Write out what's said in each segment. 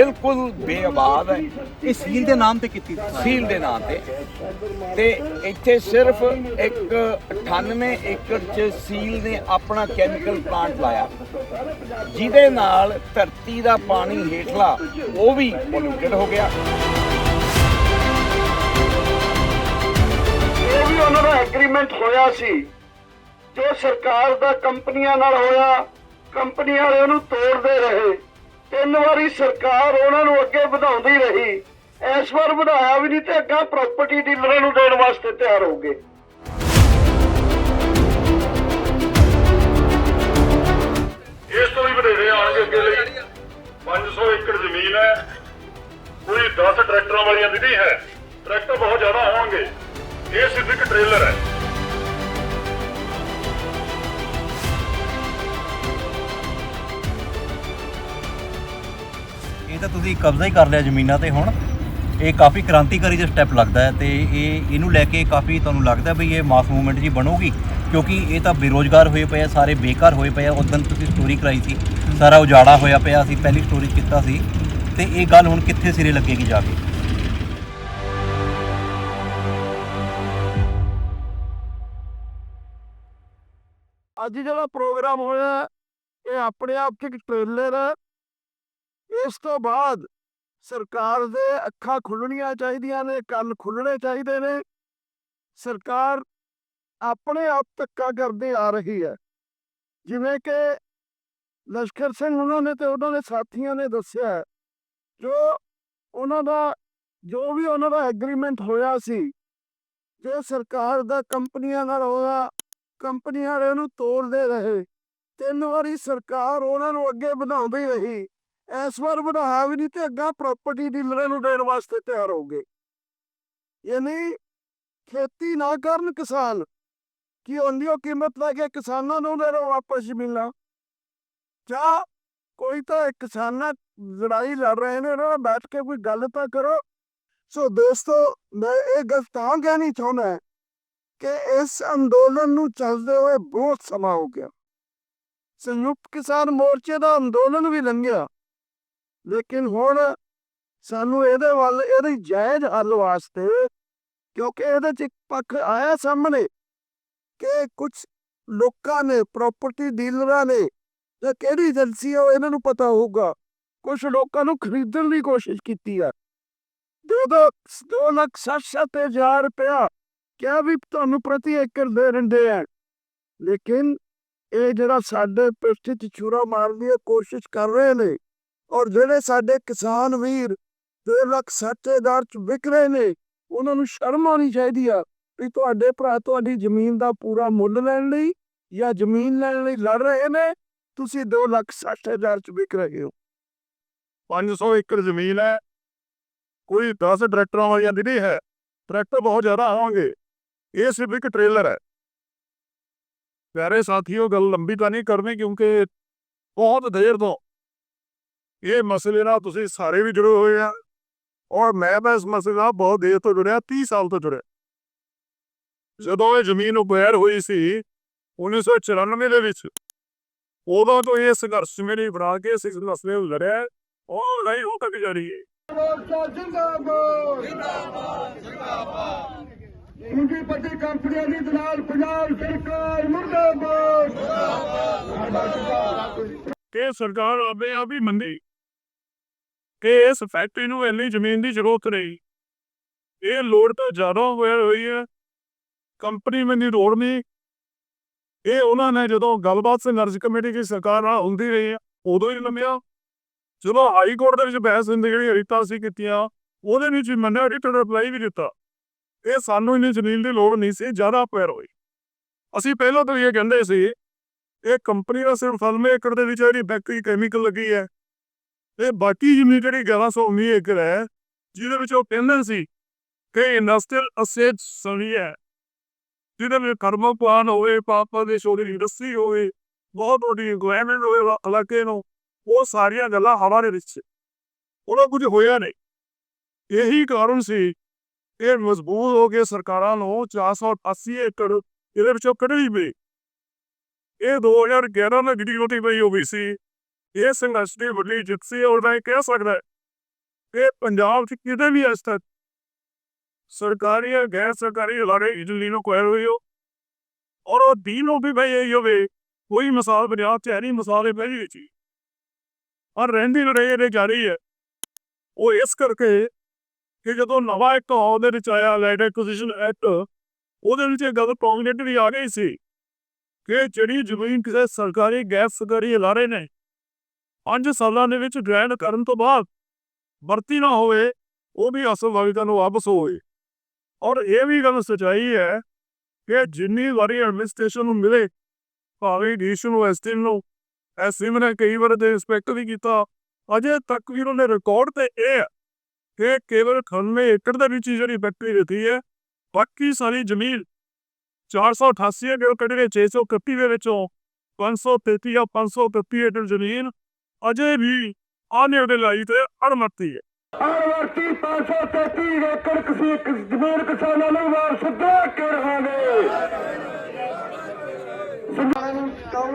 ਬਿਲਕੁਲ ਬੇਆਬਾਦ ਹੈ। ਇਹ ਸੀਲ ਦੇ ਨਾਮ ਤੇ ਕੀਤੀ ਸੀ। ਸੀਲ ਦੇ ਨਾਂ ਤੇ। ਤੇ ਇੱਥੇ ਸਿਰਫ ਇੱਕ 98 ਏਕੜ ਚ ਸੀਲ ਨੇ ਆਪਣਾ ਕੈਮੀਕਲ ਪਲਾਂਟ ਲਾਇਆ। ਜਿਹਦੇ ਨਾਲ ਧਰਤੀ ਦਾ ਪਾਣੀ ਹੇਠਲਾ ਉਹ ਵੀ ਪੋਲਿਊਟਡ ਹੋ ਗਿਆ। ਇਹ ਵੀ ਉਹਨਾਂ ਦਾ ਐਗਰੀਮੈਂਟ ਹੋਇਆ ਸੀ। ਜੋ ਸਰਕਾਰ ਦਾ ਕੰਪਨੀਆਂ ਨਾਲ ਹੋਇਆ ਕੰਪਨੀ ਵਾਲੇ ਉਹਨੂੰ ਤੋੜਦੇ ਰਹੇ। ਤਿੰਨ ਵਾਰੀ ਸਰਕਾਰ ਉਹਨਾਂ ਨੂੰ ਅੱਗੇ ਵਧਾਉਂਦੀ ਰਹੀ। ਇਸ ਵਾਰ ਵਧਾਇਆ ਵੀ ਨਹੀਂ ਤੇ ਅੱਗਾ ਪ੍ਰਾਪਰਟੀ ਡੀਲਰਾਂ ਨੂੰ ਦੇਣ ਵਾਸਤੇ ਤਿਆਰ ਹੋ ਗਏ। ਇਸ ਤੋਂ ਵੀ ਵਧੇਰੇ ਆਉਣਗੇ ਅੱਗੇ ਲਈ। 500 ਏਕੜ ਜ਼ਮੀਨ ਹੈ। ਪੂਰੀ 10 ਟਰੈਕਟਰਾਂ ਵਾਲੀਆਂ ਵਿਧੀ ਹੈ। ਟਰੈਕਟਰ ਬਹੁਤ ਜ਼ਿਆਦਾ ਹੋਣਗੇ। ਇਹ ਸਿਰਫ ਇੱਕ ਟ੍ਰੇਲਰ ਹੈ। ਇਹ ਤਾਂ ਤੁਸੀਂ ਕਬਜ਼ਾ ਹੀ ਕਰ ਲਿਆ ਜ਼ਮੀਨਾਂ ਤੇ ਹੁਣ। ਇਹ ਕਾਫੀ ਕ੍ਰਾਂਤੀਕਾਰੀ ਜਿਹਾ ਸਟੈਪ ਲੱਗਦਾ ਹੈ ਤੇ ਇਹ, ਇਹਨੂੰ ਲੈ ਕੇ ਕਾਫੀ ਤੁਹਾਨੂੰ ਲੱਗਦਾ ਵੀ ਇਹ ਮਾਸ ਮੂਵਮੈਂਟ ਜੀ ਬਣੂਗੀ, ਕਿਉਂਕਿ ਇਹ ਤਾਂ ਬੇਰੋਜ਼ਗਾਰ ਹੋਏ ਪਏ ਆ, ਸਾਰੇ ਬੇਕਾਰ ਹੋਏ ਪਏ ਆ। ਉਦੋਂ ਤੁਸੀਂ ਸਟੋਰੀ ਕਰਾਈ ਸੀ, ਸਾਰਾ ਉਜਾੜਾ ਹੋਇਆ ਪਿਆ, ਅਸੀਂ ਪਹਿਲੀ ਸਟੋਰੀ ਕੀਤਾ ਸੀ। ਤੇ ਇਹ ਗੱਲ ਹੁਣ ਕਿੱਥੇ ਸਿਰੇ ਲੱਗੇਗੀ ਜਾ ਕੇ? ਅੱਜ ਜਿਹੜਾ ਪ੍ਰੋਗਰਾਮ ਹੋਇਆ, ਇਹ ਆਪਣੇ ਆਪ 'ਚ ਇੱਕ ਟ੍ਰੇਲਰ ਇਸ ਤੋਂ ਬਾਅਦ ਸਰਕਾਰ ਦੇ ਅੱਖਾਂ ਖੁੱਲਣੀਆਂ ਚਾਹੀਦੀਆਂ ਨੇ, ਕੰਨ ਖੁੱਲਣੇ ਚਾਹੀਦੇ ਨੇ। ਸਰਕਾਰ ਆਪਣੇ ਆਪ ਧੱਕਾ ਕਰਦੀ ਆ ਰਹੀ ਹੈ। ਜਿਵੇਂ ਕਿ ਲਸ਼ਕਰ ਸਿੰਘ ਉਹਨਾਂ ਨੇ ਤੇ ਉਹਨਾਂ ਦੇ ਸਾਥੀਆਂ ਨੇ ਦੱਸਿਆ ਜੋ ਉਹਨਾਂ ਦਾ, ਜੋ ਵੀ ਉਹਨਾਂ ਦਾ ਐਗਰੀਮੈਂਟ ਹੋਇਆ ਸੀ, ਜੇ ਸਰਕਾਰ ਦਾ ਕੰਪਨੀਆਂ ਨਾਲ ਹੋਇਆ ਕੰਪਨੀਆਂ ਵਾਲੇ ਨੂੰ ਤੋੜਦੇ ਰਹੇ, ਤਿੰਨ ਵਾਰੀ ਸਰਕਾਰ ਉਹਨਾਂ ਨੂੰ ਅੱਗੇ ਵਧਾਉਂਦੀ ਰਹੀ। ਇਸ ਵਾਰ ਵਧਾਇਆ ਵੀ ਨਹੀਂ ਤੇ ਅੱਗਾ ਪ੍ਰਾਪਰਟੀ ਡੀਲਰਾਂ ਨੂੰ ਦੇਣ ਵਾਸਤੇ ਤਿਆਰ ਹੋ ਗਏ। ਯਾਨੀ ਖੇਤੀ ਨਾ ਕਰਨ ਕਿਸਾਨ, ਕੀ ਉਹਦੀ ਉਹ ਕੀਮਤ ਲੈ ਕੇ ਕਿਸਾਨਾਂ ਨੂੰ ਦੇ ਵਾਪਸ ਮਿਲਣਾ। ਜਾਂ ਕੋਈ ਤਾਂ ਕਿਸਾਨਾਂ ਲੜਾਈ ਲੜ ਰਹੇ ਨੇ, ਉਹਨਾਂ ਬੈਠ ਕੇ ਕੋਈ ਗੱਲ ਤਾਂ ਕਰੋ। ਸੋ ਦੋਸਤੋ, ਮੈਂ ਇਹ ਗੱਲ ਤਾਂ ਕਹਿਣੀ ਚਾਹੁੰਦਾ ਕਿ ਇਸ ਅੰਦੋਲਨ ਨੂੰ ਚੱਲਦੇ ਹੋਏ ਬਹੁਤ ਸਮਾਂ ਹੋ ਗਿਆ। ਸੰਯੁਕਤ ਕਿਸਾਨ ਮੋਰਚੇ ਦਾ ਅੰਦੋਲਨ ਵੀ ਲੰਘਿਆ। ਲੇਕਿਨ ਹੁਣ ਸਾਨੂੰ ਇਹਦੇ ਵੱਲ, ਇਹਦੀ ਜਾਇਜ਼ ਹੱਲ ਵਾਸਤੇ ਕਿਉਂਕਿ ਇਹਦੇ ਚ ਇੱਕ ਪੱਖ ਆਇਆ ਸਾਹਮਣੇ ਕਿ ਕੁਝ ਲੋਕਾਂ ਨੇ ਪ੍ਰਾਪਰਟੀ ਡੀਲਰਾਂ ਨੇ ਜਾਂ ਕਿਹੜੀ ਏਜੰਸੀ ਆ, ਉਹ ਇਹਨਾਂ ਨੂੰ ਪਤਾ ਹੋਊਗਾ। ਕੁਝ ਲੋਕਾਂ ਨੂੰ ਖਰੀਦਣ ਦੀ ਕੋਸ਼ਿਸ਼ ਕੀਤੀ ਆ। ਦੋ ਦੋ ਦੋ ਲੱਖ ਸੱਠ ਸੱਤ ਹਜ਼ਾਰ ਰੁਪਇਆ ਕਿਹਾ ਵੀ ਤੁਹਾਨੂੰ ਪ੍ਰਤੀ ਏਕੜ ਦੇ ਰਹਿੰਦੇ ਆ। ਲੇਕਿਨ ਇਹ ਜਿਹੜਾ ਸਾਡੇ ਪਿੱਠ 'ਚ ਛੁਰਾ ਮਾਰਨ ਦੀ ਕੋਸ਼ਿਸ਼ ਕਰ ਰਹੇ ਨੇ ਔਰ ਜਿਹੜੇ ਸਾਡੇ ਕਿਸਾਨ ਵੀਰ ਦੋ ਲੱਖ ਸੱਠ ਹਜ਼ਾਰ ਚ ਵਿਕ ਰਹੇ ਨੇ, ਉਹਨਾਂ ਨੂੰ ਸ਼ਰਮ ਆਉਣੀ ਚਾਹੀਦੀ ਆ ਵੀ ਤੁਹਾਡੇ ਭਰਾ ਤੁਹਾਡੀ ਜ਼ਮੀਨ ਦਾ ਪੂਰਾ ਮੁੱਲ ਲੈਣ ਲਈ ਜਾਂ ਜ਼ਮੀਨ ਲੈਣ ਲਈ ਲੜ ਰਹੇ ਨੇ, ਤੁਸੀਂ ਦੋ ਲੱਖ ਸੱਠ ਹਜ਼ਾਰ ਚ ਵਿਕ ਰਹੇ ਹੋ। 500 ਏਕੜ ਜ਼ਮੀਨ ਹੈ, ਕੋਈ 10 ਟਰੈਕਟਰਾਂ ਵਾਲੀਆਂ ਵਿਧੀ ਹੈ, ਟਰੈਕਟਰ ਬਹੁਤ ਜ਼ਿਆਦਾ ਆਉਣਗੇ, ਇਹ ਸਿਰਫ ਇੱਕ ਟ੍ਰੇਲਰ ਹੈ। ਪਿਆਰੇ ਸਾਥੀਓ, ਗੱਲ ਲੰਬੀ ਤਾਂ ਨਹੀਂ ਕਰਨੀ ਕਿਉਂਕਿ ਬਹੁਤ ਦੇਰ ਤੋਂ ਇਹ ਮਸਲੇ ਨਾਲ ਤੁਸੀਂ ਸਾਰੇ ਵੀ ਜੁੜੇ ਹੋਏ ਆ। ਔਰ ਮੈਂ ਤਾਂ ਇਸ ਮਸਲੇ ਨਾਲ ਬਹੁਤ ਦੇਰ ਤੋਂ ਜੁੜਿਆ 30 ਸਾਲ ਤੋਂ ਜੁੜਿਆ। ਜਦੋਂ ਇਹ ਜ਼ਮੀਨ ਉਪੈਰ ਹੋਈ ਸੀ 1994 ਦੇ ਵਿੱਚ ਉਦੋਂ ਤੋਂ ਇਹ ਸੰਘਰਸ਼ ਮੇਰੀ ਬਣਾ ਕੇ ਇਸ ਮਸਲੇ ਨੂੰ ਲੜਿਆ ਉਹ ਨਹੀਂ ਹੋ ਤੱਕ ਜਾਰੀ ਹੈ। ਪੂੰਜੀਪਤੀ ਕੰਪਨੀਆਂ ਦੀ ਦਲਾਲ ਪੰਜਾਬ ਸਰਕਾਰ ਮੁਰਦਾਬਾਦ। ਕਿ ਸਰਕਾਰ ਆਪੇ ਆਪ ਹੀ ਮੰਨੀ ਕਿ ਇਸ ਫੈਕਟਰੀ ਨੂੰ ਇੰਨੀ ਜ਼ਮੀਨ ਦੀ ਜ਼ਰੂਰਤ ਨਹੀਂ। ਇਹ ਲੋੜ ਤਾਂ ਜ਼ਿਆਦਾ ਹੋਇਆ ਹੋਈ ਹੈ। ਕੰਪਨੀ ਮੈਨੂੰ ਲੋੜ ਨਹੀਂ। ਇਹ ਉਹਨਾਂ ਨੇ ਜਦੋਂ ਗੱਲਬਾਤ ਸੰਘਰਸ਼ ਕਮੇਟੀ ਦੀ ਸਰਕਾਰ ਨਾਲ ਹੁੰਦੀ ਰਹੀ ਹੈ ਉਦੋਂ ਹੀ ਲੰਮਿਆ। ਜਦੋਂ ਹਾਈ ਕੋਰਟ ਦੇ ਵਿੱਚ ਬਹਿਸ ਹੁੰਦੀ ਜਿਹੜੀ ਰੀਤਾ ਸੀ ਕੀਤੀਆਂ, ਉਹਦੇ ਵਿੱਚ ਵੀ ਮੰਨਿਆ ਰਿਟਨ ਰਿਪਲਾਈ ਵੀ ਦਿੱਤਾ। ਇਹ ਸਾਨੂੰ ਇੰਨੀ ਜ਼ਮੀਨ ਦੀ ਲੋੜ ਨਹੀਂ ਸੀ ਜ਼ਿਆਦਾ ਪੈਰ ਹੋਈ। ਅਸੀਂ ਪਹਿਲਾਂ ਤੋਂ ਇਹ ਕਹਿੰਦੇ ਸੀ, ਇਹ ਕੰਪਨੀ ਦਾ ਸਿਰਫ 90 ਏਕੜ ਦੇ ਵਿੱਚ ਜਿਹੜੀ ਫੈਕਟਰੀ ਕੈਮੀਕਲ ਲੱਗੀ ਹੈ ਤੇ ਬਾਕੀ ਜ਼ਮੀਨ ਜਿਹੜੀ 1119 ਏਕੜ ਹੈ, ਜਿਹਦੇ ਵਿੱਚ ਉਹ ਕਹਿੰਦੇ ਸੀ ਕਿ ਇੰਡਸਟਰੀਅਲ ਅਸੇਟ ਸਣੀ ਹੈ। ਜਿਹਦੇ ਵਿੱਚ ਥਰਮਲ ਪਲਾਨ ਹੋਵੇ ਪਾਪਾ ਦੇ ਛੋਟੀ ਇੰਡਸਟਰੀ ਹੋਵੇ, ਬਹੁਤ ਵੱਡੀ ਗਵਰਨਮੈਂਟ ਹੋਵੇ ਇਲਾਕੇ ਨੂੰ, ਉਹ ਸਾਰੀਆਂ ਗੱਲਾਂ ਹਵਾ ਦੇ ਵਿੱਚ। ਉਹਨਾਂ ਕੁਝ ਹੋਇਆ ਨਹੀਂ। ਇਹੀ ਕਾਰਨ ਸੀ, ਇਹ ਮਜ਼ਬੂਤ ਹੋ ਕੇ ਸਰਕਾਰਾਂ ਨੂੰ 480 ਏਕੜ ਇਹਦੇ ਵਿੱਚੋਂ ਕੱਢਣੀ ਪਈ। ਇਹ 2011 ਨਾਲ ਜਿਹੜੀ ਉਹਦੀ ਪਈ ਹੋਈ ਸੀ। ਇਹ ਸੰਘਰਸ਼ ਦੀ ਵੱਡੀ ਜਿੱਤ ਸੀ ਔਰ ਮੈਂ ਇਹ ਕਹਿ ਸਕਦਾ ਕਿ ਪੰਜਾਬ 'ਚ ਕਿਤੇ ਵੀ ਅੱਜ ਤੱਕ ਸਰਕਾਰੀ ਜਾਂ ਗੈਰ ਸਰਕਾਰੀ ਅਦਾਰੇ ਇਟਲੀ ਨੂੰ ਕੋਇਰ ਹੋਈ ਹੋ ਔਰ ਉਹ ਦੀਨ ਨੂੰ ਵੀ ਭਾਈ ਇਹ ਹੋਵੇ, ਕੋਈ ਮਿਸਾਲ ਪੰਜਾਬ 'ਚ ਹੈ ਨਹੀਂ, ਮਿਸਾਲ ਇਹ ਪਹਿਲੀ ਵਿੱਚ ਹੀ ਔਰ ਰਹਿੰਦੀ ਰਹੇ ਇਹਦੇ ਜਾਰੀ ਹੈ। ਉਹ ਇਸ ਕਰਕੇ ਕਿ ਜਦੋਂ ਨਵਾਂ ਇੱਕ ਉਹਦੇ ਵਿੱਚ ਆਇਆ ਲੈਂਡ ਐਕੁਜੀਸ਼ਨ ਐਕਟ ਉਹਦੇ ਵਿੱਚ ਇਹ ਗੱਲ ਪ੍ਰੋਮਿਨੈਂਟਲੀ ਆ ਗਈ ਸੀ ਕਿ ਜਿਹੜੀ ਜ਼ਮੀਨ ਕਿਸੇ ਸਰਕਾਰੀ, ਗੈਰ ਸਰਕਾਰੀ ਅਦਾਰੇ ਨੇ ਪੰਜ ਸਾਲਾਂ ਦੇ ਵਿੱਚ ਗ੍ਰੈਂਡ ਕਰਨ ਤੋਂ ਬਾਅਦ ਵਰਤੀ ਨਾ ਹੋਵੇ, ਉਹ ਵੀ ਅਸਲ ਮਾਲਿਕਾਂ ਨੂੰ ਵਾਪਸ ਹੋਵੇ। ਔਰ ਇਹ ਵੀ ਗੱਲ ਸਚਾਈ ਹੈ ਕਿ ਜਿੰਨੀ ਵਾਰੀ ਐਡਮਿਨਿਸਟ੍ਰੇਸ਼ਨ ਨੂੰ ਮਿਲੇ, ਭਾਵੇਂ ਡੀਸ਼ ਨੂੰ ਐਸਟੀ ਨੂੰ ਐਸਟੀ ਨੇ ਕਈ ਵਾਰ ਦੇ ਰਿਸਪੈਕਟ ਵੀ ਕੀਤਾ, ਅਜੇ ਤੱਕ ਵੀ ਉਹਨੇ ਰਿਕਾਰਡ ਤੇ ਇਹ ਹੈ ਕਿ ਕੇਵਲ 98 ਏਕੜ ਦੇ ਵਿੱਚ ਹੀ ਜਿਹੜੀ ਫੈਕਟਰੀ ਦਿੱਤੀ ਹੈ, ਬਾਕੀ ਸਾਰੀ ਜ਼ਮੀਨ 488 ਏਕੜ ਕੱਢੇ 631 ਦੇ ਵਿੱਚੋਂ 533 ਜਾਂ 533 ਏਕੜ ਜ਼ਮੀਨ ਅਜੇ ਵੀ ਆਨੇ ਉਹਦੇ ਲਈ ਤੇ ਅਣਮਤੀ ਹੈ। ਅਣਵਰਤੀ 533 ਏਕੜ ਕਿਸੇ ਜ਼ਮੀਨ ਕਿਸਾਨਾਂ ਨੂੰ ਵਾਪਸ ਦੇ ਕੇ ਰਹਾਂਗੇ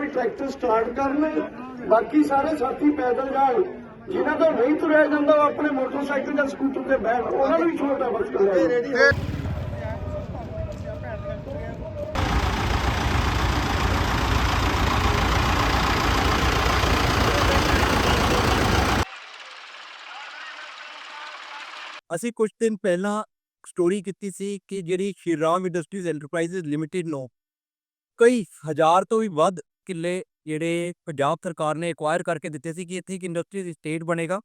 ਟਰੈਕਟਰ ਸਟਾਰਟ ਕਰਨ ਬਾਕੀ ਸਾਰੇ ਸਾਥੀ ਪੈਦਲ ਜਾਣ। ਜਿਨ੍ਹਾਂ ਤੋਂ ਨਹੀਂ ਤੁਰਿਆ ਜਾਂਦਾ ਉਹ ਆਪਣੇ ਮੋਟਰਸਾਈਕਲ ਜਾਂ ਸਕੂਟਰ ਤੇ ਬੈਠ ਉਹਨਾਂ ਨੂੰ ਵੀ ਛੋਟਾ ਬਸ ਕਰ ਅਸੀਂ ਕੁਝ ਦਿਨ ਪਹਿਲਾਂ ਸਟੋਰੀ ਕੀਤੀ ਸੀ ਕਿ ਜਿਹੜੀ Shri Ram industries enterprises limited ਨੂੰ ਕਈ ਹਜ਼ਾਰ ਤੋਂ ਵੀ ਵੱਧ ਕਿੱਲੇ ਜਿਹੜੇ ਪੰਜਾਬ ਸਰਕਾਰ ਨੇ ਐਕਵਾਇਰ ਕਰਕੇ ਦਿੱਤੇ ਸੀ ਕਿ ਇੱਥੇ ਇੱਕ ਇੰਡਸਟਰੀਜ਼ ਸਟੇਟ ਬਣੇਗਾ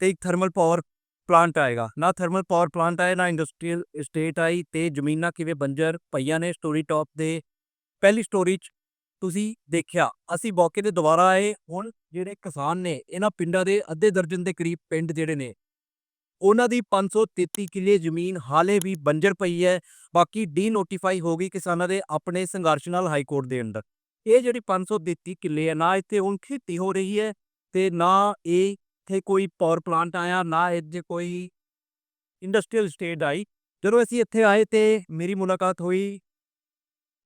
ਤੇ ਇੱਕ ਥਰਮਲ ਪਾਵਰ ਪਲਾਂਟ ਆਏਗਾ। ਨਾ ਥਰਮਲ ਪਾਵਰ ਪਲਾਂਟ ਆਏ, ਨਾ ਇੰਡਸਟਰੀਅਲ ਸਟੇਟ ਆਈ ਤੇ ਜ਼ਮੀਨਾਂ ਕਿਵੇਂ ਬੰਜਰ ਪਈਆਂ ਨੇ ਸਟੋਰੀ ਟਾਪ ਦੇ। ਪਹਿਲੀ ਸਟੋਰੀ 'ਚ ਤੁਸੀਂ ਦੇਖਿਆ, ਅਸੀਂ ਮੌਕੇ ਤੇ ਦੁਬਾਰਾ ਆਏ, ਹੁਣ ਜਿਹੜੇ ਕਿਸਾਨ ਨੇ, ਇਹਨਾਂ ਪਿੰਡਾਂ ਦੇ ਅੱਧੇ ਦਰਜਨ ਦੇ ਕਰੀਬ ਪਿੰਡ ਜਿਹੜੇ ਨੇ ਉਹਨਾਂ ਦੀ 533 ਕਿੱਲੇ ਜ਼ਮੀਨ ਹਾਲੇ ਵੀ ਬੰਜਰ ਪਈ ਹੈ, ਬਾਕੀ ਡੀ ਨੋਟੀਫਾਈ ਹੋ ਗਈ ਕਿਸਾਨਾਂ ਦੇ ਆਪਣੇ ਸੰਘਰਸ਼ ਨਾਲ ਹਾਈ ਕੋਰਟ ਦੇ ਅੰਦਰ। ਇਹ ਜਿਹੜੀ 533 ਕਿੱਲੇ ਹੈ ਨਾ ਇੱਥੇ ਹੁਣ ਖੇਤੀ ਹੋ ਰਹੀ ਹੈ ਤੇ ਨਾ ਇਹ ਇੱਥੇ ਕੋਈ ਪਾਵਰ ਪਲਾਂਟ ਆਇਆ, ਨਾ ਇੱਥੇ ਕੋਈ ਇੰਡਸਟਰੀਅਲ ਸਟੇਟ ਆਈ। ਜਦੋਂ ਅਸੀਂ ਇੱਥੇ ਆਏ ਤੇ ਮੇਰੀ ਮੁਲਾਕਾਤ ਹੋਈ,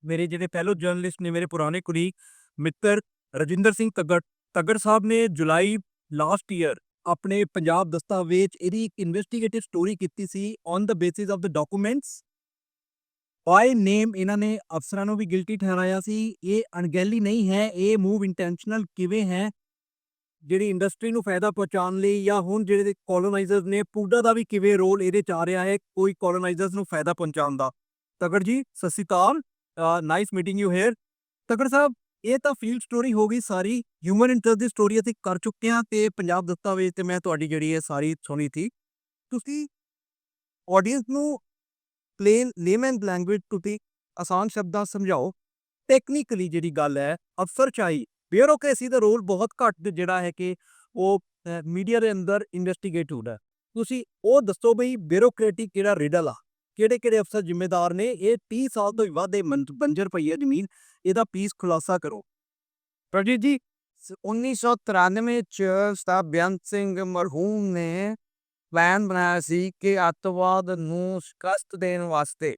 ਮੇਰੇ ਜਿਹੜੇ ਫੈਲੋ ਜਰਨਲਿਸਟ ਨੇ, ਮੇਰੇ ਪੁਰਾਣੇ ਕੁਲੀਗ ਮਿੱਤਰ ਰਜਿੰਦਰ ਸਿੰਘ ਤੱਗੜ ਤੱਗੜ ਸਾਹਿਬ ਨੇ ਜੁਲਾਈ ਲਾਸਟ ਈਅਰ ਆਪਣੇ ਪੰਜਾਬ ਦਸਤਾਵੇਜ਼, ਇਹਦੀ ਇੱਕ ਇਨਵੈਸਟੀਗੇਟਿਵ ਸਟੋਰੀ ਕੀਤੀ ਸੀ on the basis of the documents by name ਇਹਨਾਂ ਨੇ ਅਫਸਰਾਂ ਨੂੰ ਵੀ ਗਿਲਟੀ ਠਹਿਰਾਇਆ ਸੀ। ਇਹ ਅਣਗਹਿਲੀ ਨਹੀਂ ਹੈ, ਇਹ ਮੂਵ ਇੰਟੈਂਸ਼ਨਲ ਕਿਵੇਂ ਹੈ, ਜਿਹੜੀ ਇੰਡਸਟਰੀ ਨੂੰ ਫਾਇਦਾ ਪਹੁੰਚਾਉਣ ਲਈ ਜਾਂ ਹੁਣ ਜਿਹੜੇ ਕੋਲੋਨਾਈਜ਼ਰਸ ਨੇ, ਪੂਡਾ ਦਾ ਵੀ ਕਿਵੇਂ ਰੋਲ ਇਹਦੇ ਚ ਆ ਰਿਹਾ ਹੈ, ਕੋਈ ਕੋਲੋਨਾਈਜ਼ਰਸ ਨੂੰ ਫਾਇਦਾ ਪਹੁੰਚਾਉਣ ਦਾ। ਤਗੜ ਜੀ, ਸਤਿ ਸ਼੍ਰੀ ਅਕਾਲ nice meeting you here Tagar Sahib ਇਹ ਤਾਂ ਫੀਲਡ ਸਟੋਰੀ ਹੋ ਗਈ ਸਾਰੀ ਹਿਊਮਨ ਇੰਟਰਸਟ ਦੀ ਸਟੋਰੀ ਅਸੀਂ ਕਰ ਚੁੱਕੇ ਹਾਂ ਤੇ ਪੰਜਾਬ ਦਸਤਾਵੇਜ਼ ਤੇ ਮੈਂ ਤੁਹਾਡੀ ਜਿਹੜੀ ਹੈ ਸਾਰੀ ਸੁਣੀ ਸੀ। ਤੁਸੀਂ ਆਡੀਅנס ਨੂੰ ਪਲੇਨ ਲੇਮਨ ਲੈਂਗੁਏਜ ਤੁਸੀਂ ਆਸਾਨ ਸ਼ਬਦਾਂ ਸਮਝਾਓ। ਟੈਕਨੀਕਲੀ ਜਿਹੜੀ ਗੱਲ ਹੈ, ਅਫਸਰ ਚਾਹੀ ਬਿਊਰੋਕ੍ਰੇਸੀ ਦਾ ਰੋਲ ਬਹੁਤ ਘੱਟ ਜਿਹੜਾ ਹੈ ਕਿ ਉਹ ਮੀਡੀਆ ਦੇ ਅੰਦਰ ਇਨਵੈਸਟੀਗੇਟ ਹੁੰਦਾ। ਤੁਸੀਂ ਉਹ ਦੱਸੋ ਬਈ ਬਿਊਰੋਕ੍ਰੇਟਿਕ ਕਿਹੜਾ ਰਿਡਲ ਆ। ਕਿਹੜੇ ਕਿਹੜੇ ਅਫਸਰ ਜ਼ਿੰਮੇਦਾਰ ਨੇ? ਇਹ 30 ਸਾਲ ਤੋਂ ਵੀ ਵੱਧ ਇਹ ਮੰ- ਬੰਜਰ ਪਈ ਹੈ ਜ਼ਮੀਨ, ਇਹਦਾ ਪੀਸ ਖੁਲਾਸਾ ਕਰੋ। ਪ੍ਰਜੀਤ ਜੀ, ਸ- 1993 ਚ ਸਤਾ ਬੇਅੰਤ ਸਿੰਘ ਮਰਹੂਮ ਨੇ ਪਲਾਨ ਬਣਾਇਆ ਸੀ ਕਿ ਅੱਤਵਾਦ ਨੂੰ ਸ਼ਿਕਸਤ ਦੇਣ ਵਾਸਤੇ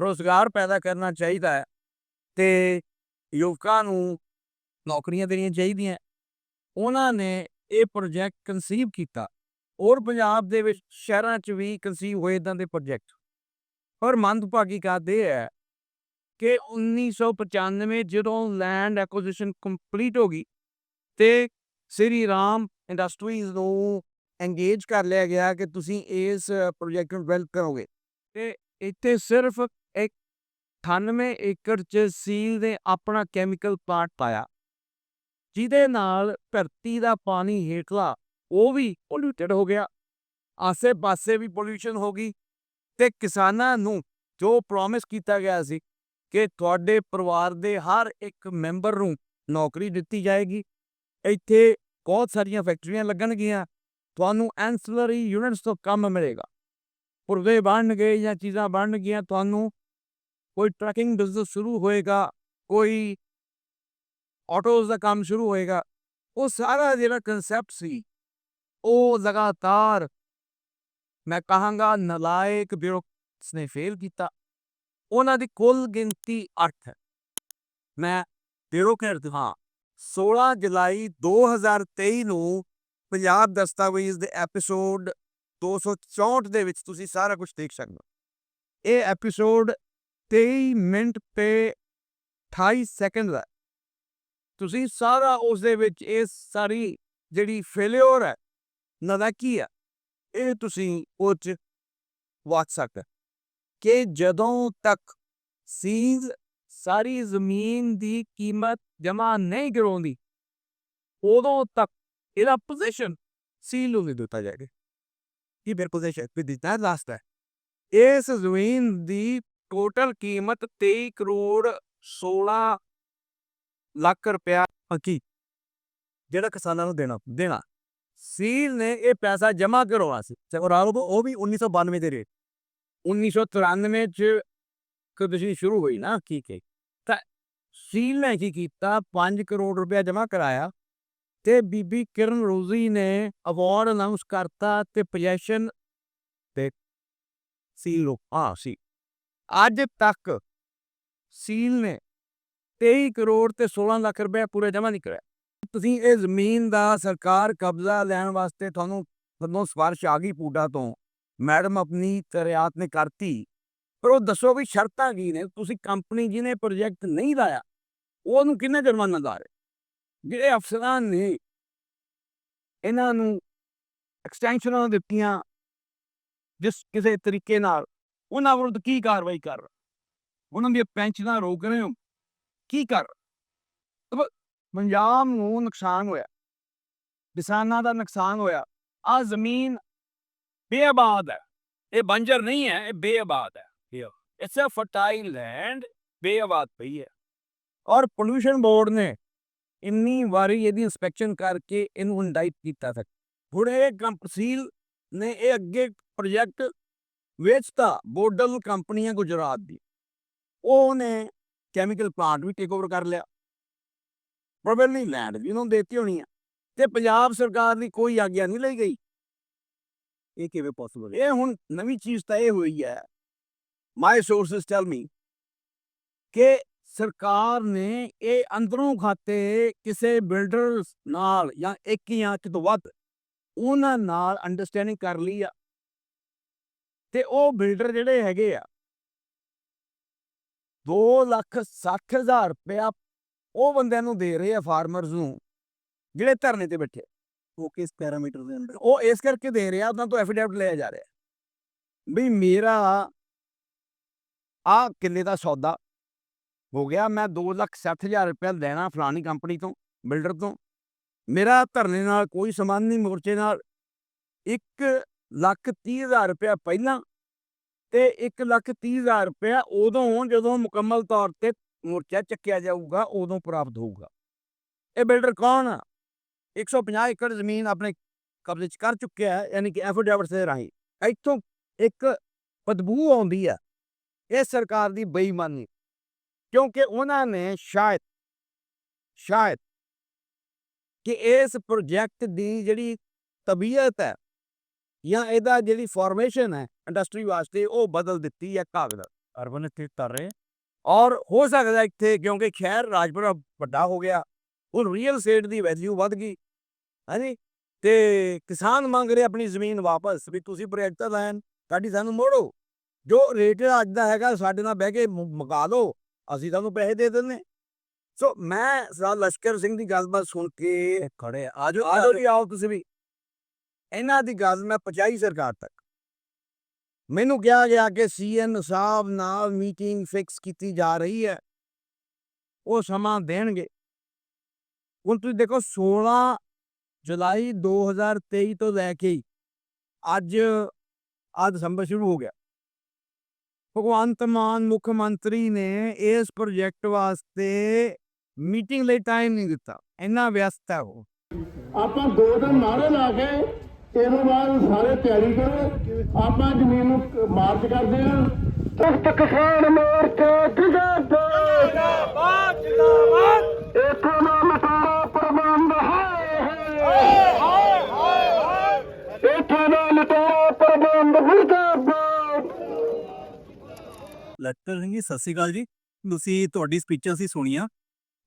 ਰੋਜ਼ਗਾਰ ਪੈਦਾ ਕਰਨਾ ਚਾਹੀਦਾ ਹੈ ਤੇ ਯੁਵਕਾਂ ਨੂੰ ਨੌਕਰੀਆਂ ਦੇਣੀਆਂ ਚਾਹੀਦੀਆਂ ਉਹਨਾਂ ਨੇ ਇਹ ਪ੍ਰੋਜੈਕਟ ਕਨਸੀਵ ਕੀਤਾ ਔਰ ਪੰਜਾਬ ਦੇ ਵਿੱਚ ਸ਼ਹਿਰਾਂ 'ਚ ਵੀ ਕਨਸੀਵ ਹੋਏ ਇਦਾਂ ਦੇ ਪ੍ਰੋਜੈਕਟ ਪਰ ਮੰਦਭਾਗੀ ਗੱਲ ਇਹ ਹੈ ਕਿ 1995 ਜਦੋਂ ਲੈਂਡ ਐਕੁਜੀਸ਼ਨ ਕੰਪਲੀਟ ਹੋ ਗਈ ਤੇ ਸ੍ਰੀ ਰਾਮ ਇੰਡਸਟਰੀਜ਼ ਨੂੰ ਐਂਗੇਜ ਕਰ ਲਿਆ ਗਿਆ ਕਿ ਤੁਸੀਂ ਇਸ ਪ੍ਰੋਜੈਕਟ ਨੂੰ ਡਿਵੈਲਪ ਕਰੋਗੇ। ਤੇ ਇੱਥੇ ਸਿਰਫ ਇੱਕ 98 ਏਕੜ ਚ ਸੀਲ ਨੇ ਆਪਣਾ ਕੈਮੀਕਲ ਪਲਾਂਟ ਪਾਇਆ, ਜਿਹਦੇ ਨਾਲ ਧਰਤੀ ਦਾ ਪਾਣੀ ਹੇਠਲਾ ਉਹ ਵੀ ਪੋਲਿਊਟਡ ਹੋ ਗਿਆ, ਆਸੇ-ਪਾਸੇ ਵੀ ਪੋਲਿਊਸ਼ਨ ਹੋ ਗਈ ਤੇ ਕਿਸਾਨਾਂ ਨੂੰ ਜੋ ਪ੍ਰੋਮਿਸ ਕੀਤਾ ਗਿਆ ਸੀ ਕਿ ਤੁਹਾਡੇ ਪਰਿਵਾਰ ਦੇ ਹਰ ਇੱਕ ਮੈਂਬਰ ਨੂੰ ਨੌਕਰੀ ਦਿੱਤੀ ਜਾਏਗੀ। ਇੱਥੇ ਬਹੁਤ ਸਾਰੀਆਂ ਫੈਕਟਰੀਆਂ ਲੱਗਣਗੀਆਂ, ਤੁਹਾਨੂੰ ਐਂਸਲਰੀ ਯੂਨਿਟਸ ਤੋਂ ਕੰਮ ਮਿਲੇਗਾ। ਪੁਰਵੇ ਬਣਨਗੇ ਜਾਂ ਚੀਜ਼ਾਂ ਬਣਨਗੀਆਂ, ਤੁਹਾਨੂੰ ਕੋਈ ਟਰੱਕਿੰਗ ਬਿਜ਼ਨਸ ਸ਼ੁਰੂ ਹੋਏਗਾ, ਕੋਈ ਆਟੋਜ਼ ਦਾ ਕੰਮ ਸ਼ੁਰੂ ਹੋਏਗਾ। ਉਹ ਸਾਰਾ ਜਿਹੜਾ ਕਨਸੈਪਟ ਸੀ, ਉਹ ਲਗਾਤਾਰ ਮੈਂ ਕਹਾਂਗਾ ਨਲਾਇਕ ਬਿਊਰੋਕਰੇਟਸ ਨੇ ਫੇਲ ਕੀਤਾ। ਉਹਨਾਂ ਦੀ ਕੁੱਲ ਗਿਣਤੀ 8 ਹੈ। ਮੈਂ ਬਿਊਰੋਕਰੇਟ, ਹਾਂ 16 ਜੁਲਾਈ 2023 ਨੂੰ ਪੰਜਾਬ ਦਸਤਾਵੇਜ਼ ਦੇ ਐਪੀਸੋਡ 264 ਦੇ ਵਿੱਚ ਤੁਸੀਂ ਸਾਰਾ ਕੁਝ ਦੇਖ ਸਕਦੇ ਹੋ। ਇਹ ਐਪੀਸੋਡ 23 ਮਿੰਟ ਤੇ 28 ਸੈਕਿੰਡ ਦਾ ਤੁਸੀਂ ਸਾਰਾ ਉਸ ਦੇ ਵਿੱਚ ਇਹ ਸਾਰੀ ਜਿਹੜੀ ਫੇਲਿਓਰ ਹੈ, ਨਲਾਇਕੀ ਹੈ। ਇਹ ਤੁਸੀਂ ਉਹ 'ਚ ਵਾਚ ਸਕਦੇ ਕਿ ਜਦੋਂ ਤੱਕ ਸੀਜ਼ ਸਾਰੀ ਜ਼ਮੀਨ ਦੀ ਕੀਮਤ ਜਮ੍ਹਾਂ ਨਹੀਂ ਕਰਵਾਉਂਦੀ ਉਦੋਂ ਤੱਕ ਇਹਦਾ ਪੋਜੀਸ਼ਨ ਸੀਲ ਨੂੰ ਦਿੱਤਾ ਜਾਏਗਾ। ਇਹ ਫਿਰ ਪੋਜੀਸ਼ਨ ਵੀ ਦਿੱਤਾ ਲਾਸਟ ਹੈ। ਇਸ ਜ਼ਮੀਨ ਦੀ ਟੋਟਲ ਕੀਮਤ 23 ਕਰੋੜ 16 ਲੱਖ ਰੁਪਇਆ ਕੀ? ਜਿਹੜਾ ਕਿਸਾਨਾਂ ਨੂੰ ਦੇਣਾ ਦੇਣਾ। ਸੀਲ ਨੇ ਇਹ ਪੈਸਾ ਜਮ੍ਹਾਂ ਕਰਵਾਉਣਾ ਸੀ ਤੇ ਉਹ ਰਾਲੋ ਉਹ ਵੀ 1992 ਦੇ ਰੇਟ 1993 ਚ ਕਦੋਂ ਸ਼ੁਰੂ ਹੋਈ ਨਾ। ਠੀਕ ਹੈ। ਤਾਂ ਸੀਲ ਨੇ ਕੀ ਕੀਤਾ? 5 ਕਰੋੜ ਰੁਪਇਆ ਜਮ੍ਹਾਂ ਕਰਾਇਆ। ਤੇ ਬੀਬੀ ਕਿਰਨ ਰੋਜ਼ੀ ਨੇ ਅਵਾਰਡ ਅਨਾਉਂਸ ਕਰਤਾ ਤੇ ਪੋਜੀਸ਼ਨ ਤੇ ਸੀਲ ਲੋ ਆ ਸੀ ਅੱਜ ਤੱਕ ਸੀਲ ਨੇ 23 ਕਰੋੜ ਤੇ 16 ਲੱਖ ਰੁਪਏ ਪੂਰੇ ਜਮ੍ਹਾਂ ਨਹੀਂ ਕਰਾਇਆ। ਤੁਸੀਂ ਇਹ ਜ਼ਮੀਨ ਦਾ ਸਰਕਾਰ ਕਬਜ਼ਾ ਲੈਣ ਵਾਸਤੇ ਤੁਹਾਨੂੰ ਤੁਹਾਨੂੰ ਸਵਾਰਸ਼ ਆ ਗਈ ਪੂਡਾ ਤੋਂ। ਮੈਡਮ ਆਪਣੀ ਤਰਿਆਤ ਨੇ ਕਰਤੀ। ਪਰ ਉਹ ਦੱਸੋ ਵੀ ਸ਼ਰਤਾਂ ਕੀ ਨੇ? ਤੁਸੀਂ ਕੰਪਨੀ ਜਿਹਨੇ ਪ੍ਰੋਜੈਕਟ ਨਹੀਂ ਲਾਇਆ ਉਹਨੂੰ ਕਿੰਨੇ ਜੁਰਮਾਨਾ ਲਾ ਰਹੇ? ਜਿਹੜੇ ਅਫਸਰਾਂ ਨੇ ਇਹਨਾਂ ਨੂੰ ਐਕਸਟੈਂਸ਼ਨਾਂ ਦਿੱਤੀਆਂ ਜਿਸ ਕਿਸੇ ਤਰੀਕੇ ਨਾਲ, ਉਹਨਾਂ ਵਿਰੁੱਧ ਕੀ ਕਾਰਵਾਈ ਕਰ ਉਹਨਾਂ ਦੀਆਂ ਪੈਨਸ਼ਨਾਂ ਰੋਕ ਰਹੇ ਹੋ? ਕੀ ਕਰ ਪੰਜਾਬ ਨੂੰ ਨੁਕਸਾਨ ਹੋਇਆ। ਕਿਸਾਨਾਂ ਦਾ ਨੁਕਸਾਨ ਹੋਇਆ। ਆ ਜ਼ਮੀਨ ਬੇਆਬਾਦ ਹੈ। ਇਹ ਬੰਜਰ ਨਹੀਂ ਹੈ, ਇਹ ਬੇਆਬਾਦ ਹੈ। ਇਟਸ ਅ ਫਰਟਾਈਲ ਲੈਂਡ ਬੇਆਬਾਦ ਪਈ ਹੈ। ਔਰ ਪੋਲੂਸ਼ਨ ਬੋਰਡ ਨੇ ਇੰਨੀ ਵਾਰੀ ਇਹਦੀ ਇਨਸਪੈਕਸ਼ਨ ਕਰਕੇ ਇਹਨੂੰ ਇੰਡਾਈਟ ਕੀਤਾ ਤੱਕ ਹੁਣ ਇਹ ਕੰਪਸੀਲ ਨੇ ਇਹ ਅੱਗੇ ਪ੍ਰੋਜੈਕਟ ਵੇਚਤਾ ਬੋਡਲ ਕੰਪਨੀਆਂ ਗੁਜਰਾਤ ਦੀ। ਉਹਨੇ ਕੈਮੀਕਲ ਪਲਾਂਟ ਵੀ ਟੇਕ ਓਵਰ ਕਰ ਲਿਆ। ਪ੍ਰੋਬੇਬਲੀ ਲੈਂਡ ਵੀ ਉਹਨੂੰ ਦੇਤੀ ਹੋਣੀ ਆ। ਤੇ ਪੰਜਾਬ ਸਰਕਾਰ ਦੀ ਕੋਈ ਆਗਿਆ ਨਹੀਂ ਲਈ ਗਈ। ਇਹ ਕਿਵੇਂ ਪੋਸੀਬਲ ਇਹ ਹੁਣ ਨਵੀਂ ਚੀਜ਼ ਤਾਂ ਇਹ ਹੋਈ ਹੈ। ਮਾਈ ਸੋਰਸਸ ਟੈਲ ਮੀ ਕਿ ਸਰਕਾਰ ਨੇ ਇਹ ਅੰਦਰੋਂ ਖਾਤੇ ਕਿਸੇ ਬਿਲਡਰ ਨਾਲ ਜਾਂ ਇੱਕ ਜਾਂ ਇੱਕ ਤੋਂ ਵੱਧ ਉਹਨਾਂ ਨਾਲ ਅੰਡਰਸਟੈਂਡਿੰਗ ਕਰ ਲਈ ਆ। ਤੇ ਉਹ ਬਿਲਡਰ ਜਿਹੜੇ ਹੈਗੇ ਆ 2 ਲੱਖ 60 ਹਜ਼ਾਰ ਰੁਪਇਆ ਉਹ ਬੰਦਿਆਂ ਨੂੰ ਦੇ ਰਹੇ ਆ ਫਾਰਮਰਸ ਨੂੰ ਜਿਹੜੇ ਧਰਨੇ ਤੇ ਬੈਠੇ ਉਹ ਕਿਸ ਪੈਰਾਮੀਟਰ ਦੇ ਅੰਦਰ? ਉਹ ਇਸ ਕਰਕੇ ਦੇ ਰਿਹਾ ਉਹਨਾਂ ਤੋਂ ਐਫੀਡੈਵਿਟ ਲਿਆ ਜਾ ਰਿਹਾ। ਵੀ ਮੇਰਾ ਆ ਕਿੱਲੇ ਦਾ ਸੌਦਾ ਹੋ ਗਿਆ ਮੈਂ 2 ਲੱਖ 60 ਹਜ਼ਾਰ ਰੁਪਇਆ ਲੈਣਾ ਫਲਾਣੀ ਕੰਪਨੀ ਤੋਂ ਬਿਲਡਰ ਤੋਂ। ਮੇਰਾ ਧਰਨੇ ਨਾਲ ਕੋਈ ਸੰਬੰਧ ਨਹੀਂ ਮੋਰਚੇ ਨਾਲ। 1 ਲੱਖ 30 ਹਜ਼ਾਰ ਰੁਪਇਆ ਪਹਿਲਾਂ ਤੇ 1 ਲੱਖ 30 ਹਜ਼ਾਰ ਰੁਪਇਆ ਉਦੋਂ ਜਦੋਂ ਮੁਕੰਮਲ ਤੌਰ ਤੇ ਮੋਰਚਾ ਚੱਕਿਆ ਜਾਊਗਾ, ਉਦੋਂ ਪ੍ਰਾਪਤ ਹੋਊਗਾ। ਇਹ ਬਿਲਡਰ ਕੌਣ ਆ? 150 ਏਕੜ ਜ਼ਮੀਨ ਆਪਣੇ ਕਬਜ਼ੇ 'ਚ ਕਰ ਚੁੱਕਿਆ ਹੈ, ਯਾਨੀ ਕਿ ਐਫੀਡੈਵਿਟ ਦੇ ਰਾਹੀਂ। ਇੱਥੋਂ ਇੱਕ ਬਦਬੂ ਆਉਂਦੀ ਆ, ਇਹ ਸਰਕਾਰ ਦੀ ਬੇਈਮਾਨੀ, ਕਿਉਂਕਿ ਉਹਨਾਂ ਨੇ ਸ਼ਾਇਦ ਸ਼ਾਇਦ ਕਿ ਇਸ ਪ੍ਰੋਜੈਕਟ ਦੀ ਜਿਹੜੀ ਤਬੀਅਤ ਹੈ ਜਾਂ ਇਹਦਾ ਜਿਹੜੀ ਫਾਰਮੇਸ਼ਨ ਹੈ ਇੰਡਸਟਰੀ ਵਾਸਤੇ ਉਹ ਬਦਲ ਦਿੱਤੀ ਹੈ ਕਾਗਜ਼। ਅਰਬਨ ਇੱਥੇ ਕਰ ਰਹੇ ਔਰ ਹੋ ਸਕਦਾ ਇੱਥੇ ਕਿਉਂਕਿ ਖੈਰ ਰਾਜਪੁਰਾ ਵੱਡਾ ਹੋ ਗਿਆ ਉਹ ਰੀਅਲ ਸਟੇਟ ਦੀ ਵੈਲਿਊ ਵੱਧ ਗਈ। ਹਾਂਜੀ ਤੇ ਕਿਸਾਨ ਮੰਗ ਰਹੇ ਆਪਣੀ ਜ਼ਮੀਨ ਵਾਪਸ ਵੀ ਤੁਸੀਂ ਪ੍ਰੋਜੈਕਟ ਤਾਂ ਲੈਣ ਸਾਡੀ ਸਾਨੂੰ ਮੋੜੋ। ਜੋ ਰੇਟ ਅੱਜ ਦਾ ਹੈਗਾ ਸਾਡੇ ਨਾਲ ਬਹਿ ਕੇ ਮੁਕਾ ਦਿਓ ਅਸੀਂ ਤੁਹਾਨੂੰ ਪੈਸੇ ਦੇ ਦਿੰਦੇ। ਸੋ ਮੈਂ ਸਰਦਾਰ ਲਸ਼ਕਰ ਸਿੰਘ ਦੀ ਗੱਲਬਾਤ ਸੁਣ ਕੇ ਖੜੇ ਆਜੋ ਆਜੋ ਜੀ ਆਓ ਤੁਸੀਂ ਵੀ। ਇਹਨਾਂ ਦੀ ਗੱਲ ਮੈਂ ਪਹੁੰਚਾਈ ਸਰਕਾਰ ਤੱਕ। ਮੈਨੂੰ ਕਿਹਾ ਗਿਆ ਕਿ ਸੀਐਨ ਸਾਹਿਬ ਨਾਲ ਮੀਟਿੰਗ ਫਿਕਸ ਕੀਤੀ ਜਾ ਰਹੀ ਹੈ। ਉਹ ਸਮਾਂ ਦੇਣਗੇ। ਹੁਣ ਤੁਸੀਂ ਦੇਖੋ 16 ਜੁਲਾਈ 2023 ਤੋਂ ਲੈ ਕੇ ਅੱਜ ਆ ਦਸੰਬਰ ਸ਼ੁਰੂ ਹੋ ਗਿਆ। ਭਗਵੰਤ ਮਾਨ ਮੁੱਖ ਮੰਤਰੀ ਨੇ ਇਸ ਪ੍ਰੋਜੈਕਟ ਵਾਸਤੇ ਮੀਟਿੰਗ ਲਈ ਟਾਈਮ ਨਹੀਂ ਦਿੱਤਾ। ਇੰਨਾ ਵਿਅਸਤ ਹੈ ਉਹ। ਆਪਾਂ ਦੋ ਦਿਨ ਨਾਰੇ ਲਾ ਕੇ ਇਹਨੂੰ ਬਾਅਦ ਸਾਰੇ ਤਿਆਰੀ ਕਰੋ। ਆਪਾਂ ਜ਼ਮੀਨ ਨੂੰ ਮਾਰਚ ਕਰਦੇ ਹਾਂ। ਤਖਤ ਕਿਸਾਨ ਮੋਰਚਾ ਜਿੰਦਾਬਾਦ। ਜਿੰਦਾਬਾਦ ਜਿੰਦਾਬਾਦ। ਇਥੋਂ ਦਾ ਲਟਾਰਾ ਪ੍ਰਬੰਧ ਹਾਏ ਹਾਏ। ਹਾਏ ਹਾਏ ਇਥੋਂ ਦਾ ਲਟਾਰਾ ਪ੍ਰਬੰਧ ਮੁਰਦਾਬਾਦ। ਲੈਕਚਰ ਸਿੰਘ ਜੀ ਸਤਿ ਸ਼੍ਰੀ ਅਕਾਲ ਜੀ। ਤੁਸੀਂ ਤੁਹਾਡੀ ਸਪੀਚਾਂ ਸੀ ਸੁਣੀਆਂ।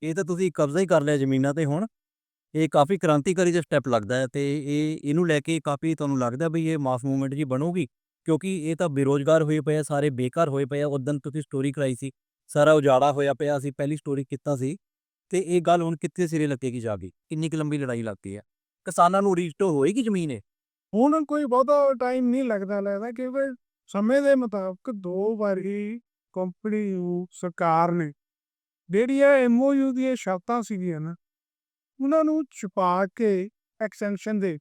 ਇਹ ਤਾਂ ਤੁਸੀਂ ਕਬਜ਼ਾ ਹੀ ਕਰ ਲਿਆ ਜ਼ਮੀਨਾਂ ਤੇ ਹੁਣ। ਇਹ ਕਾਫੀ ਕ੍ਰਾਂਤੀਕਾਰੀ ਜਿਹਾ ਸਟੈਪ ਲੱਗਦਾ ਹੈ ਤੇ ਇਹ, ਇਹਨੂੰ ਲੈ ਕੇ ਕਾਫੀ ਤੁਹਾਨੂੰ ਲੱਗਦਾ ਵੀ ਇਹ ਮਾਫ਼ ਮੂਵਮੈਂਟ ਜੀ ਬਣੂਗੀ, ਕਿਉਂਕਿ ਇਹ ਤਾਂ ਬੇਰੋਜ਼ਗਾਰ ਹੋਏ ਪਏ ਆ, ਸਾਰੇ ਬੇਕਾਰ ਹੋਏ ਪਏ ਆ। ਉਦੋਂ ਤੁਸੀਂ ਸਟੋਰੀ ਕਰਾਈ ਸੀ, ਸਾਰਾ ਉਜਾੜਾ ਹੋਇਆ ਪਿਆ ਅਸੀਂ ਪਹਿਲੀ ਸਟੋਰੀ ਕੀਤਾ ਸੀ ਤੇ ਇਹ ਗੱਲ ਹੁਣ ਕਿੱਥੇ ਸਿਰੇ ਲੱਗੇਗੀ ਜਾ ਕੇ? ਕਿੰਨੀ ਕੁ ਲੰਬੀ ਲੜਾਈ ਲੱਗਦੀ ਹੈ ਕਿਸਾਨਾਂ ਨੂੰ ਰੀਸਟੋ ਹੋਏਗੀ ਜ਼ਮੀਨ ਇਹ? ਹੁਣ ਕੋਈ ਬਹੁਤਾ ਟਾਈਮ ਨਹੀਂ ਲੱਗਦਾ ਲੱਗਦਾ ਕਿਉਂਕਿ ਸਮੇਂ ਦੇ ਮੁਤਾਬਕ ਦੋ ਵਾਰੀ ਕੰਪਨੀ ਨੂੰ ਸਰਕਾਰ ਨੇ ਜਿਹੜੀਆਂ ਐਮਓਯੂ ਦੀਆਂ ਸ਼ਰਤਾਂ ਸੀਗੀਆਂ ਨਾ ਉਹਨਾਂ ਨੂੰ ਛੁਪਾ ਕੇ ਐਕਸਟੈਂਸ਼ਨ ਦੇ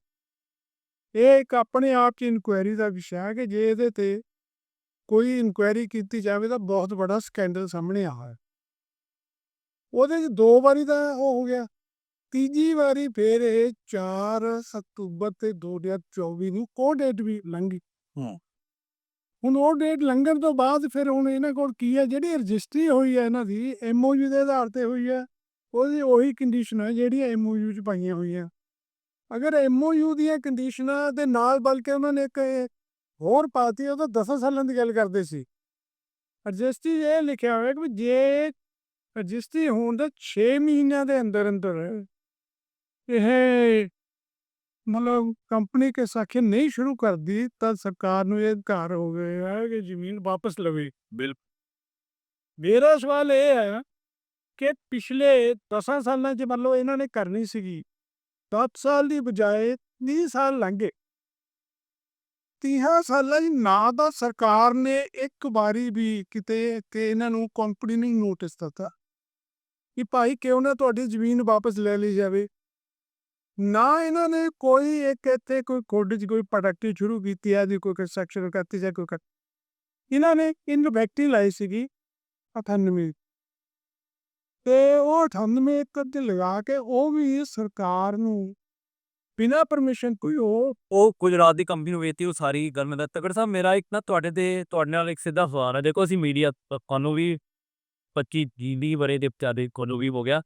ਇਹ ਇੱਕ ਆਪਣੇ ਆਪ 'ਚ ਇਨਕੁਆਇਰੀ ਦਾ ਵਿਸ਼ਾ ਹੈ ਕਿ ਜੇ ਇਹਦੇ ਤੇ ਕੋਈ ਇਨਕੁਆਇਰੀ ਕੀਤੀ ਜਾਵੇ ਤਾਂ ਬਹੁਤ ਵੱਡਾ ਸਕੈਂਡਲ ਸਾਹਮਣੇ ਆ ਹੈ। ਉਹਦੇ 'ਚ ਦੋ ਵਾਰੀ ਤਾਂ ਉਹ ਹੋ ਗਿਆ। ਤੀਜੀ ਵਾਰੀ ਫੇਰ ਇਹ 4 ਅਕਤੂਬਰ ਤੇ 2024 ਨੂੰ ਕੋ ਡੇਟ ਵੀ ਲੰਘੀ। ਹੂੰ। ਹੁਣ ਉਹ ਡੇਟ ਲੰਘਣ ਤੋਂ ਬਾਅਦ ਫਿਰ ਹੁਣ ਇਹਨਾਂ ਕੋਲ ਕੀ ਹੈ? ਜਿਹੜੀ ਰਜਿਸਟਰੀ ਹੋਈ ਹੈ ਇਹਨਾਂ ਦੀ ਐਮਓਯੂ ਦੇ ਆਧਾਰ ਤੇ ਹੋਈ ਹੈ। ਉਹਦੀ ਉਹੀ ਕੰਡੀਸ਼ਨ ਹੈ ਜਿਹੜੀਆਂ ਐਮਓਯੂ ਚ ਪਾਈਆਂ ਹੋਈਆਂ। ਅਗਰ ਐਮਓਯੂ ਦੀਆਂ ਕੰਡੀਸ਼ਨਾਂ ਦੇ ਨਾਲ ਬਲਕਿ ਉਹਨਾਂ ਨੇ ਇੱਕ ਹੋਰ ਪਾਤੀ ਉਹ ਤਾਂ 10 ਸਾਲਾਂ ਦੀ ਗੱਲ ਕਰਦੇ ਸੀ। ਰਜਿਸਟਰੀ ਇਹ ਲਿਖਿਆ ਹੋਇਆ ਕਿ ਜੇ ਰਜਿਸਟਰੀ ਹੋਣ ਦੇ 6 ਮਹੀਨਿਆਂ ਦੇ ਅੰਦਰ ਅੰਦਰ ਇਹ ਮਤਲਬ ਕੰਪਨੀ ਕੇ ਸਾਖੇ ਨਹੀਂ ਸ਼ੁਰੂ ਕਰਦੀ ਤਾਂ ਸਰਕਾਰ ਨੂੰ ਇਹ ਅਧਿਕਾਰ ਹੋ ਗਿਆ ਹੈ ਕਿ ਜ਼ਮੀਨ ਵਾਪਸ ਲਵੇ। ਬਿਲਕੁਲ। ਮੇਰਾ ਸਵਾਲ ਇਹ ਹੈ ਕਿ ਪਿਛਲੇ 10 ਸਾਲਾਂ 'ਚ ਮੰਨ ਲਓ ਇਹਨਾਂ ਨੇ ਕਰਨੀ ਸੀਗੀ 10 ਸਾਲ ਦੀ ਬਜਾਏ 30 ਸਾਲ ਲੰਘੇ 30 ਸਾਲਾਂ 'ਚ ਨਾ ਤਾਂ ਸਰਕਾਰ ਨੇ ਇੱਕ ਵਾਰੀ ਵੀ ਕਿਤੇ ਕਿ ਇਹਨਾਂ ਨੂੰ ਕੰਪਨੀ ਨੂੰ ਨੋਟਿਸ ਦਿੱਤਾ ਕਿ ਭਾਈ ਕਿਉਂ ਨਾ ਤੁਹਾਡੀ ਜ਼ਮੀਨ ਵਾਪਸ ਲੈ ਲਈ ਜਾਵੇ। ਨਾ ਇਹਨਾਂ ਨੇ ਕੋਈ ਇੱਕ ਇੱਥੇ ਕੋਈ ਖੋਡ 'ਚ ਕੋਈ ਪ੍ਰੋਡਕਟ ਸ਼ੁਰੂ ਕੀਤੀ ਹੈ ਦੀ ਕੋਈ ਕੰਸਟਰਕਸ਼ਨ ਕਰਤੀ ਜਾਂ ਕੋਈ ਇਹਨਾਂ ਨੇ ਇਨ ਫੈਕਟਰੀ ਲਾਈ ਸੀਗੀ 98 ਤੇ ਉਹ 98 ਇੱਕ ਅੱਧੇ ਲਗਾ ਕੇ ਉਹ ਵੀ ਸਰਕਾਰ ਨੂੰ ਬਿਨਾ ਪਰਮਿਸ਼ਨ ਕੋਈ ਉਹ ਉਹ ਗੁਜਰਾਤ ਦੀ ਕੰਪਨੀ ਨੂੰ ਵੇਚਤੀ ਉਹ ਸਾਰੀ ਗੱਲ ਦਾ। ਤਕੜ ਸਾਹਿਬ ਮੇਰਾ ਇੱਕ ਨਾ ਤੁਹਾਡੇ ਤੇ ਤੁਹਾਡੇ ਨਾਲ ਇੱਕ ਸਿੱਧਾ ਸਵਾਲ ਹੈ ਦੇਖੋ ਅਸੀਂ ਮੀਡੀਆ ਕੋਲੋਂ ਵੀ 25 ਜੀਵੀ ਬਰੇ ਦੇ ਵਿਚਾਰੇ ਕੋਲੋਂ ਵੀ ਹੋ ਗਿਆ।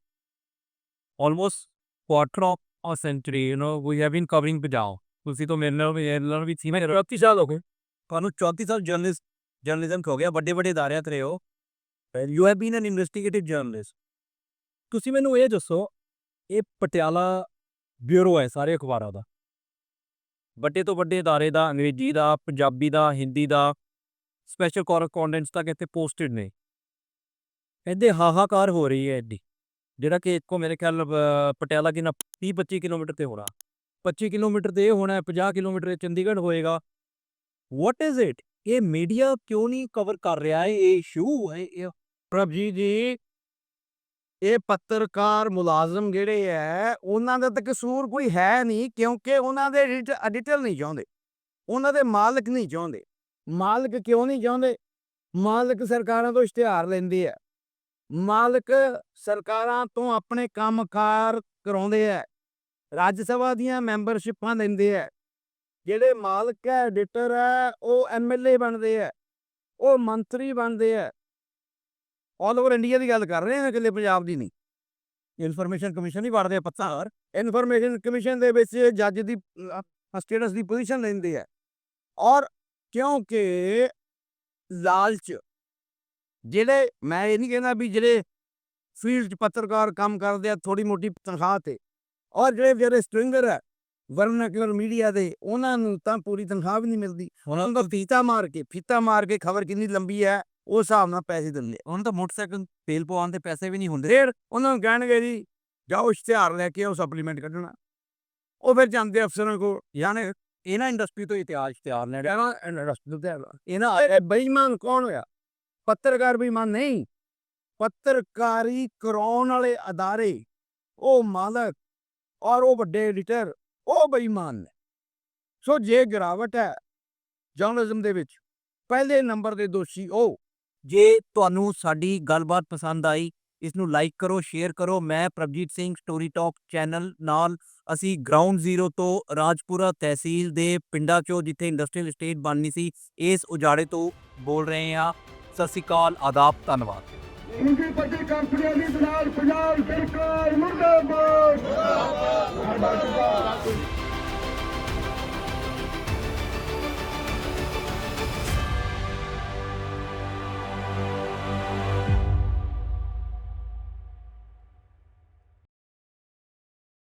Almost quarter of a century you know we have been covering Punjab. ਤੁਸੀਂ ਤੋਂ ਮੇਰੇ ਨਾਲ ਵੀ ਨਾਲ ਵੀ ਸੀ ਮੈਂ 34 ਸਾਲ ਹੋ ਗਏ। ਤੁਹਾਨੂੰ 34 ਸਾਲ ਜਰਨਲਿਸਟ ਜਰਨਲਿਜ਼ਮ ਹੋ ਗਿਆ। ਵੱਡੇ ਵੱਡੇ ਅਦਾਰਿਆਂ ਤੇ ਰਹੇ you have been an investigative journalist ਤੁਸੀਂ ਮੈਨੂੰ ਇਹ ਦੱਸੋ ਇਹ ਪਟਿਆਲਾ ਬਿਊਰੋ ਹੈ ਸਾਰੇ ਅਖਬਾਰਾਂ ਦਾ ਵੱਡੇ ਤੋਂ ਵੱਡੇ ادارے ਦਾ ਅੰਗਰੇਜ਼ੀ ਦਾ ਪੰਜਾਬੀ ਦਾ ਹਿੰਦੀ ਦਾ ਸਪੈਸ਼ਲ ਕੋਰਸਪੋਂਡੈਂਟਸ ਤੱਕ ਇੱਥੇ ਪੋਸਟਡ ਨੇ ਇਹਦੇ ਹਾਹਾਕਾਰ ਹੋ ਰਹੀ ਹੈ ਐਡੀ ਜਿਹੜਾ ਕਿ ਇੱਕੋ ਮੇਰੇ ਖਿਆਲ ਅ, ਪਟਿਆਲਾ ਕਿੰਨਾ 30 25 ਕਿਲੋਮੀਟਰ ਤੇ ਹੋਣਾ 25 ਕਿਲੋਮੀਟਰ ਤੇ ਇਹ ਹੋਣਾ ਹੈ, 50 ਕਿਲੋਮੀਟਰ ਤੇ ਚੰਡੀਗੜ੍ਹ ਹੋਏਗਾ ਵਾਟ ਇਜ਼ ਇਟ ਇਹ ਮੀਡੀਆ ਕਿਉਂ ਨਹੀਂ ਕਵਰ ਕਰ ਰਿਹਾ ਹੈ ਇਹ ਇਸ਼ੂ ਹੈ ਇਹ ਪ੍ਰਭਜੀਤ ਜੀ ਇਹ ਪੱਤਰਕਾਰ ਮੁਲਾਜ਼ਮ ਜਿਹੜੇ ਹੈ ਉਹਨਾਂ ਦਾ ਤਾਂ ਕਸੂਰ ਕੋਈ ਹੈ ਨਹੀਂ, ਕਿਉਂਕਿ ਉਹਨਾਂ ਦੇ ਐਡੀਟਰ ਨਹੀਂ ਚਾਹੁੰਦੇ। ਉਹਨਾਂ ਦੇ ਮਾਲਕ ਨਹੀਂ ਚਾਹੁੰਦੇ। ਮਾਲਕ ਕਿਉਂ ਨਹੀਂ ਚਾਹੁੰਦੇ? ਮਾਲਕ ਸਰਕਾਰਾਂ ਤੋਂ ਇਸ਼ਤਿਹਾਰ ਲੈਂਦੇ ਆ ਮਾਲਕ ਸਰਕਾਰਾਂ ਤੋਂ ਆਪਣੇ ਕੰਮਕਾਰ ਕਰਾਉਂਦੇ ਆ ਰਾਜ ਸਭਾ ਦੀਆਂ ਮੈਂਬਰਸ਼ਿਪਾਂ ਲੈਂਦੇ ਆ ਜਿਹੜੇ ਮਾਲਕ ਹੈ ਐਡੀਟਰ ਹੈ ਉਹ ਐਮਐਲਏ ਬਣਦੇ ਆ ਉਹ ਮੰਤਰੀ ਬਣਦੇ ਆ ਆਲ ਓਵਰ ਇੰਡੀਆ ਦੀ ਗੱਲ ਕਰ ਰਹੇ ਹਾਂ, ਇਕੱਲੇ ਪੰਜਾਬ ਦੀ ਨਹੀਂ। ਇਨਫੋਰਮੇਸ਼ਨ ਕਮਿਸ਼ਨ ਹੀ ਵੜਦੇ ਆ ਪੱਤਾਰ ਇਨਫੋਰਮੇਸ਼ਨ ਕਮਿਸ਼ਨ ਦੇ ਵਿੱਚ ਜੱਜ ਦੀ ਸਟੇਟਸ ਦੀ ਪੋਜੀਸ਼ਨ ਲੈਂਦੇ ਆ। ਔਰ ਕਿਉਂਕਿ ਲਾਲਚ, ਜਿਹੜੇ, ਮੈਂ ਇਹ ਨਹੀਂ ਕਹਿੰਦਾ ਵੀ ਜਿਹੜੇ ਫੀਲਡ 'ਚ ਪੱਤਰਕਾਰ ਕੰਮ ਕਰਦੇ ਆ ਥੋੜੀ ਮੋਟੀ ਤਨਖਾਹ ਤੇ। ਔਰ ਜਿਹੜੇ ਜਿਹੜੇ ਸਟ੍ਰਿੰਗਰ ਹੈ ਵਰਨਾਕੁਲਰ ਮੀਡੀਆ ਦੇ, ਉਹਨਾਂ ਨੂੰ ਤਾਂ ਪੂਰੀ ਤਨਖਾਹ ਵੀ ਨਹੀਂ ਮਿਲਦੀ। ਉਹਨਾਂ ਨੂੰ ਤਾਂ ਫੀਤਾ ਮਾਰ ਕੇ, ਫੀਤਾ ਮਾਰ ਕੇ ਖਬਰ ਕਿੰਨੀ ਲੰਬੀ ਹੈ। ਉਸ ਹਿਸਾਬ ਨਾਲ ਪੈਸੇ ਦਿੰਦੇ। ਹੁਣ ਤਾਂ ਮੋਟਰਸਾਈਕਲ ਤੇਲ ਪਵਾਉਣ ਦੇ ਪੈਸੇ ਵੀ ਨਹੀਂ ਹੁੰਦੇ। ਫਿਰ ਉਹਨਾਂ ਨੂੰ ਕਹਿਣਗੇ ਜੀ ਜਾਓ ਇਸ਼ਤਿਹਾਰ ਲੈ ਕੇ ਆਓ ਸਪਲੀਮੈਂਟ ਕੱਢਣਾ। ਉਹ ਫਿਰ ਜਾਂਦੇ ਅਫਸਰਾਂ ਕੋ ਯਾਨੀ ਇਹਨਾਂ ਇੰਡਸਟਰੀ ਤੋਂ ਇਤਿਹਾਸ ਤਿਆਰ ਨੇ ਕਹਿਣਾ ਇੰਡਸਟਰੀ ਤੇ ਇਹਨਾਂ ਇਹ ਬੇਈਮਾਨ ਕੌਣ ਹੋਇਆ? ਪੱਤਰਕਾਰ ਬੇਈਮਾਨ ਨਹੀਂ। ਪੱਤਰਕਾਰੀ ਕਰਾਉਣ ਵਾਲੇ ਅਦਾਰੇ ਉਹ ਮਾਲਕ ਔਰ ਉਹ ਵੱਡੇ ਐਡੀਟਰ ਉਹ ਬੇਈਮਾਨ ਨੇ। ਸੋ ਜੇ ਗਿਰਾਵਟ ਹੈ ਜਰਨਲਿਜ਼ਮ ਦੇ ਵਿੱਚ ਪਹਿਲੇ ਨੰਬਰ ਦੇ ਦੋਸ਼ੀ ਉਹ। ਜੇ ਤੁਹਾਨੂੰ ਸਾਡੀ ਗੱਲਬਾਤ ਪਸੰਦ ਆਈ ਇਸ ਨੂੰ ਲਾਈਕ ਕਰੋ ਸ਼ੇਅਰ ਕਰੋ। ਮੈਂ Prabhjeet Singh story talk channel ਨਾਲ ਅਸੀਂ ਗਰਾਊਂਡ ਜ਼ੀਰੋ ਤੋਂ ਰਾਜਪੁਰਾ ਤਹਿਸੀਲ ਦੇ ਪਿੰਡਾਂ ਚੋਂ ਜਿੱਥੇ ਇੰਡਸਟਰੀਅਲ ਸਟੇਟ ਬਣਨੀ ਸੀ, ਇਸ ਉਜਾੜੇ ਤੋਂ ਬੋਲ ਰਹੇ ਹਾਂ। ਸਤਿ ਸ਼੍ਰੀ ਅਕਾਲ, ਆਦਾਬ, ਧੰਨਵਾਦ। ਦੂਜੀ ਕੰਪਨੀਆਂ ਦੀ ਨਾਲ ਪੰਜਾਬ ਸਰਕਾਰ, ਮੁਰਦਾਬਾਦ। ਮੁਰਦਾਬਾਦ।